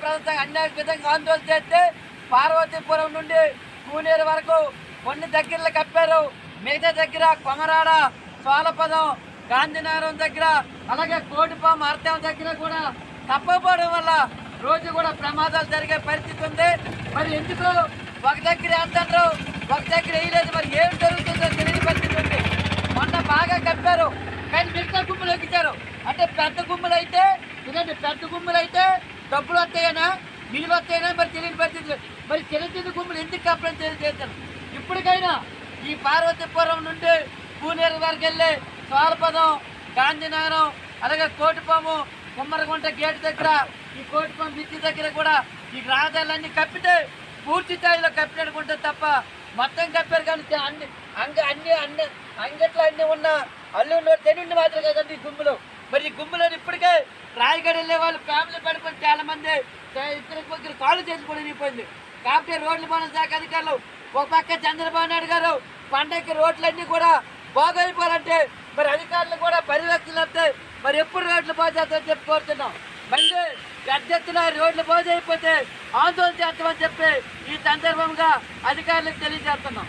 ప్రజలు అన్యాయ విధంగా ఆందోళన చేస్తే పార్వతీపురం నుండి కూనేరు వరకు కొన్ని దగ్గరలో కప్పారు. మిగతా దగ్గర కొమరాడ సోలపదం గాంధీనగరం దగ్గర అలాగే కోటిపాం అర్థం దగ్గర కూడా తప్పపోవడం వల్ల రోజు కూడా ప్రమాదాలు జరిగే పరిస్థితి ఉంది. మరి ఎందుకు ఒక దగ్గర వేస్తుండ్రు? ఒక దగ్గర వేయలేదు. మరి ఏం జరుగుతుందో తెలియని పరిస్థితి ఉంది. మొన్న బాగా కప్పారు. కానీ మిగతా గుంపులు ఎక్కించారు. అంటే పెద్ద గుంపులు అయితే ఇదండి పెద్ద గుంపులు అయితే డబ్బులు వస్తాయనా? విలువ వస్తాయనా? మరి తెలియని పరిస్థితి మరి చిన్న చిన్న గుమ్ములు ఎందుకు కంప్లైంట్ చేస్తాను ఇప్పటికైనా ఈ పార్వతీపురం నుండి పూనేరు వరకు వెళ్ళి సోలపదం గాంధీనగరం అలాగే కోటిపాము కుమ్మరగుంట గేట్ దగ్గర ఈ కోటిపాము మిత్తి దగ్గర కూడా ఈ రహదారులన్నీ కప్పితే పూర్తి స్థాయిలో కప్పినట్టుకుంటే తప్ప మొత్తం కప్పారు కానీ అన్ని అంగ అన్ని అన్ని అంగట్లో అన్ని ఉన్న అల్లు తెనుండి మాత్రం కదండి ఈ గుంపులు. మరి ఈ గుంపులో వాళ్ళు ఫ్యామిలీ పడిపోయి చాలా మంది ఇద్దరికి ఇద్దరు ముగ్గురు కాళ్ళు చేసి కూడా కాబట్టి రోడ్లు భవన శాఖ అధికారులు ఒక పక్క చంద్రబాబు నాయుడు గారు పండగకి రోడ్లన్నీ కూడా బాగైపోవాలంటే మరి అధికారులు కూడా పర్యవేక్షణ వస్తే మరి ఎప్పుడు రోడ్లు బాగు చేస్తారని చెప్పి కోరుతున్నాం. మళ్ళీ పెద్ద ఎత్తున రోడ్లు బాగు అయిపోతే ఆందోళన చేస్తామని చెప్పి ఈ సందర్భంగా అధికారులకు తెలియజేస్తున్నాం.